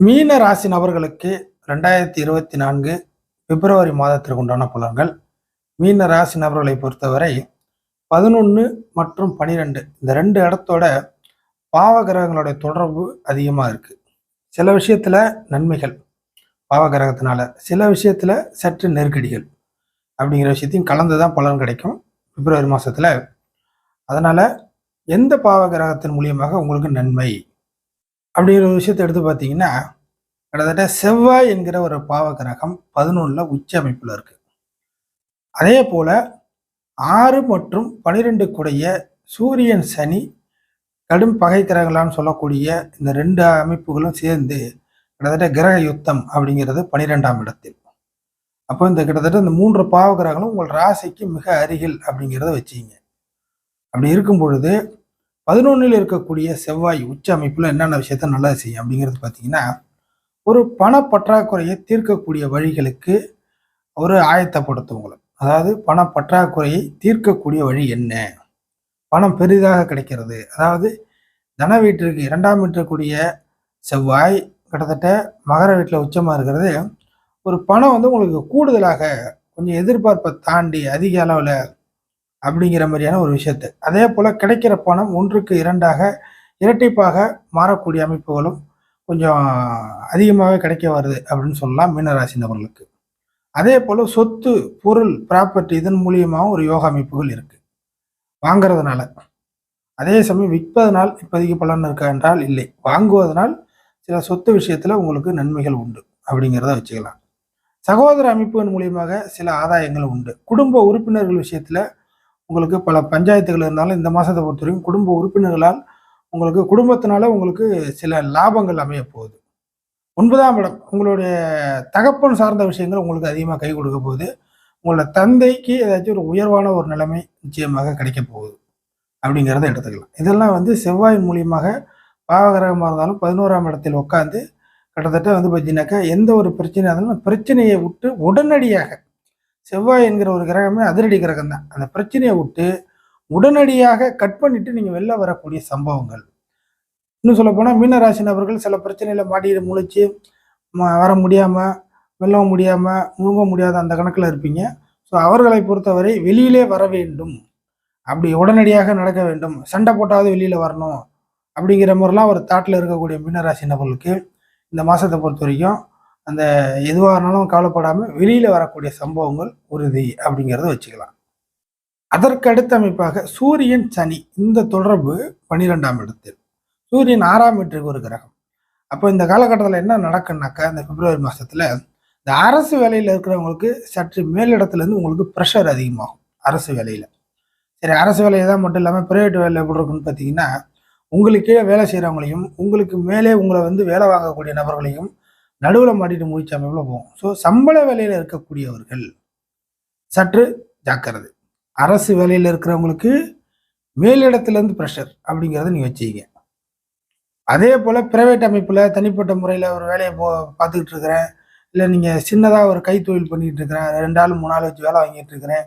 மீன ராசி நபர்களுக்கு ரெண்டாயிரத்தி இருபத்தி நான்கு பிப்ரவரி மாதத்திற்கு உண்டான பலன்கள். மீன ராசி நபர்களை பொறுத்தவரை பதினொன்று மற்றும் பனிரெண்டு இந்த ரெண்டு இடத்தோட பாவகிரகங்களுடைய தொடர்பு அதிகமாக இருக்குது சில விஷயத்தில் நன்மைகள் பாவகிரகத்தினால. சில விஷயத்தில் சற்று நெருக்கடிகள் அப்படிங்கிற விஷயத்தையும் கலந்து தான் பலன் கிடைக்கும் பிப்ரவரி மாதத்தில் அதனால் எந்த பாவ கிரகத்தின் மூலியமாக உங்களுக்கு நன்மை அப்படிங்கிற ஒரு விஷயத்தை எடுத்து பார்த்தீங்கன்னா கிட்டத்தட்ட செவ்வாய் என்கிற ஒரு பாவ கிரகம் பதினொன்றில் உச்ச அமைப்பில் இருக்கு. அதே போல ஆறு மற்றும் பனிரெண்டு கூடைய சூரியன் சனி கடும் பகை கிரகங்களான்னு சொல்லக்கூடிய இந்த ரெண்டு அமைப்புகளும் சேர்ந்து கிட்டத்தட்ட கிரக யுத்தம் அப்படிங்கிறது பனிரெண்டாம் இடத்தில். அப்போ இந்த கிட்டத்தட்ட இந்த மூன்று பாவ கிரகங்களும் உங்கள் ராசிக்கு மிக அருகில் அப்படிங்கிறத வச்சுங்க அப்படி இருக்கும் பொழுது பதினொன்றில் இருக்கக்கூடிய செவ்வாய் உச்ச அமைப்பில் என்னென்ன விஷயத்த நல்லது செய்யும் அப்படிங்கிறது பார்த்தீங்கன்னா ஒரு பண பற்றாக்குறையை தீர்க்கக்கூடிய வழிகளுக்கு ஒரு ஆயத்தப்படுத்தும் உங்களை அதாவது பண பற்றாக்குறையை தீர்க்கக்கூடிய வழி என்ன? பணம் பெரிதாக கிடைக்கிறது. அதாவது தன வீட்டிற்கு இரண்டாம் வீட்டிற்குரிய செவ்வாய் கிட்டத்தட்ட மகர வீட்டில் உச்சமாக இருக்கிறது. ஒரு பணம் வந்து உங்களுக்கு கூடுதலாக கொஞ்சம் எதிர்பார்ப்பை தாண்டி அதிக அளவில் அப்படிங்கிற மாதிரியான ஒரு விஷயத்தை. அதே போல் கிடைக்கிற பணம் ஒன்றுக்கு இரண்டாக இரட்டிப்பாக மாறக்கூடிய அமைப்புகளும் கொஞ்சம் அதிகமாகவே கிடைக்க வருது அப்படின்னு சொல்லலாம் மீனராசி நபர்களுக்கு. அதே போல் சொத்து பொருள் ப்ராப்பர்ட்டி இதன் மூலியமாகவும் ஒரு யோகா அமைப்புகள் இருக்குது வாங்கிறதுனால. அதே சமயம் விற்பதனால் இப்போதைக்கு பலன் இருக்கா என்றால் இல்லை. வாங்குவதனால் சில சொத்து விஷயத்தில் உங்களுக்கு நன்மைகள் உண்டு அப்படிங்கிறத வச்சுக்கலாம். சகோதர அமைப்புகள் மூலியமாக சில ஆதாயங்கள் உண்டு. குடும்ப உறுப்பினர்கள் விஷயத்தில் உங்களுக்கு பல பஞ்சாயத்துகள் இருந்தாலும் இந்த மாதத்தை பொறுத்தவரைக்கும் குடும்ப உறுப்பினர்களால் உங்களுக்கு குடும்பத்தினால உங்களுக்கு சில லாபங்கள் அமைய போகுது ஒன்பதாம் இடம் உங்களுடைய தகப்பன் சார்ந்த விஷயங்கள் உங்களுக்கு அதிகமாக கை கொடுக்க போகுது. உங்களோட தந்தைக்கு ஏதாச்சும் ஒரு உயர்வான ஒரு நிலைமை நிச்சயமாக கிடைக்க போகுது. அப்படிங்கிறத எடுத்துக்கலாம். இதெல்லாம் வந்து செவ்வாய் மூலியமாக பாவகிரகமாக இருந்தாலும் பதினோராம் இடத்தில் உட்காந்து கிட்டத்தட்ட வந்து பார்த்தீங்கன்னாக்கா எந்த ஒரு பிரச்சனையாக இருந்தாலும் பிரச்சனையை விட்டு உடனடியாக செவ்வாய் என்கிற ஒரு கிரகமே அதிரடி கிரகம் தான் அந்த பிரச்சனையை விட்டு உடனடியாக கட் பண்ணிட்டு நீங்கள் வெளில வரக்கூடிய சம்பவங்கள். இன்னும் சொல்லப்போனால் மீனராசி நபர்கள் சில பிரச்சனையில் மாட்டிட்டு முழிச்சு வர முடியாமல் வெல்ல முடியாமல் முழுங்க முடியாத அந்த கணக்கில் இருப்பீங்க. ஸோ அவர்களை பொறுத்தவரை வெளியிலே வர வேண்டும். அப்படி உடனடியாக நடக்க வேண்டும். சண்டை போட்டாவது வெளியில் வரணும். அப்படிங்கிற மாதிரிலாம் ஒரு தாட்டில் இருக்கக்கூடிய மீனராசி நபர்களுக்கு இந்த மாதத்தை பொறுத்த வரைக்கும் அந்த எதுவாக இருந்தாலும் கவலைப்படாமல் வெளியில் வரக்கூடிய சம்பவங்கள் உறுதி அப்படிங்கிறத வச்சுக்கலாம். அதற்கு அடுத்த அமைப்பாக சூரியன் சனி. இந்த தொடர்பு பன்னிரெண்டாம் இடத்தில். சூரியன் ஆறாம் வீட்டுக்கு ஒரு கிரகம். அப்போ இந்த காலகட்டத்தில் என்ன நடக்குன்னாக்கா இந்த பிப்ரவரி மாதத்தில் இந்த அரசு வேலையில் இருக்கிறவங்களுக்கு சற்று மேலிடத்துலேருந்து உங்களுக்கு ப்ரெஷர் அதிகமாகும் அரசு வேலையில். சரி அரசு வேலையை தான் மட்டும் இல்லாமல் ப்ரைவேட் வேலை எப்படி இருக்குன்னு பார்த்தீங்கன்னா உங்களுக்கு கீழே வேலை செய்கிறவங்களையும் உங்களுக்கு மேலே உங்களை வந்து வேலை வாங்கக்கூடிய நபர்களையும் நடுவில் மாட்டிட்டு முடிச்ச அமைப்பில் போகும். ஸோ சம்பள வேலையில் இருக்கக்கூடியவர்கள் சற்று ஜாக்கிரதை. அரசு வேலையில் இருக்கிறவங்களுக்கு மேலிடத்துலேருந்து ப்ரெஷர் அப்படிங்கிறத நீங்கள் வச்சுக்கிங்க. அதே போல் ப்ரைவேட் அமைப்பில் தனிப்பட்ட முறையில் ஒரு வேலையை போ பார்த்துக்கிட்டு இருக்கிறேன். இல்லை நீங்கள் சின்னதாக ஒரு கைத்தொழில் பண்ணிகிட்டு இருக்கிறேன். ரெண்டு ஆள் மூணு ஆள் வச்சு வேலை வாங்கிட்டு இருக்கிறேன்.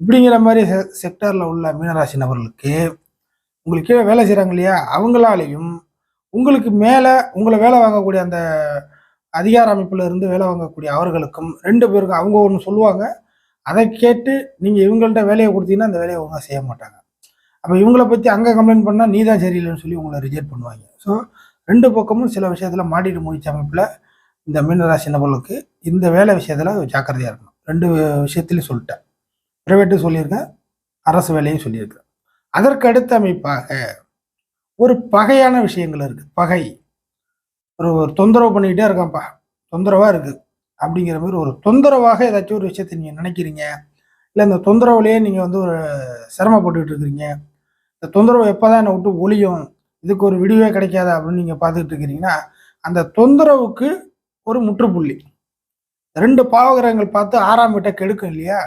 இப்படிங்கிற மாதிரி செ செக்டரில் உள்ள மீனராசி நபர்களுக்கு உங்களுக்கு கீழே வேலை செய்கிறாங்க இல்லையா? அவங்களாலையும் உங்களுக்கு மேலே உங்களை வேலை வாங்கக்கூடிய அந்த அதிகார அமைப்பில் இருந்து வேலை வாங்கக்கூடிய அவர்களுக்கும் ரெண்டு பேருக்கும் அவங்க ஒன்று சொல்லுவாங்க. அதை கேட்டு நீங்கள் இவங்கள்ட்ட வேலையை கொடுத்தீங்கன்னா அந்த வேலையை ஒழுங்காக செய்ய மாட்டாங்க. அப்போ இவங்கள பற்றி அங்கே கம்ப்ளைண்ட் பண்ணால் நீ தான் சரியில்லைன்னு சொல்லி உங்களை ரிஜெக்ட் பண்ணுவாங்க. ஸோ ரெண்டு பக்கமும் சில விஷயத்தில் மாட்டிட்டு முடிச்ச அமைப்பில் இந்த மீனராசி நபர்களுக்கு இந்த வேலை விஷயத்தில் ஜாக்கிரதையாக இருக்கணும். ரெண்டு விஷயத்துலையும் சொல்லிட்டேன். ப்ரைவேட்டும் சொல்லியிருக்கேன். அரசு வேலையும் சொல்லியிருக்கேன். அதற்கு அடுத்த அமைப்பாக ஒரு பகையான விஷயங்கள் இருக்குது பகை. ஒரு ஒரு தொந்தரவு பண்ணிக்கிட்டே இருக்கான்ப்பா. தொந்தரவாக இருக்குது அப்படிங்கிற மாதிரி ஒரு தொந்தரவாக ஏதாச்சும் ஒரு விஷயத்தை நீங்கள் நினைக்கிறீங்க? இல்லை இந்த தொந்தரவுலேயே நீங்கள் வந்து ஒரு சிரமப்பட்டுக்கிட்டு இருக்கிறீங்க. இந்த தொந்தரவு எப்போ தான் என்னை விட்டு ஒளியும் இதுக்கு ஒரு விடிவே கிடைக்காதா? அப்படின்னு நீங்கள் பார்த்துக்கிட்டு இருக்கிறீங்கன்னா அந்த தொந்தரவுக்கு ஒரு முற்றுப்புள்ளி. ரெண்டு பாவகிரகங்கள் பார்த்து ஆறாம் வீட்டை கெடுக்கும் இல்லையா?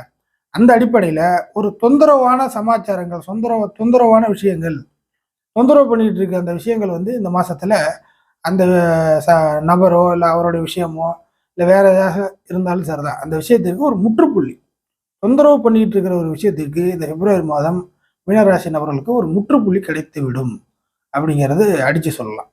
அந்த அடிப்படையில் ஒரு தொந்தரவான சமாச்சாரங்கள் சொந்தரவ தொந்தரவான விஷயங்கள். தொந்தரவு பண்ணிகிட்டு இருக்க அந்த விஷயங்கள் வந்து இந்த மாதத்தில் அந்த ச நபரோ இல்லை அவருடைய விஷயமோ இல்லை வேற எதாக இருந்தாலும் சரிதான். அந்த விஷயத்திற்கு ஒரு முற்றுப்புள்ளி. தொந்தரவு பண்ணிட்டு இருக்கிற ஒரு விஷயத்திற்கு இந்த பிப்ரவரி மாதம் மீனராசி நபர்களுக்கு ஒரு முற்றுப்புள்ளி கிடைத்து விடும் அப்படிங்கிறது அடித்து சொல்லலாம்.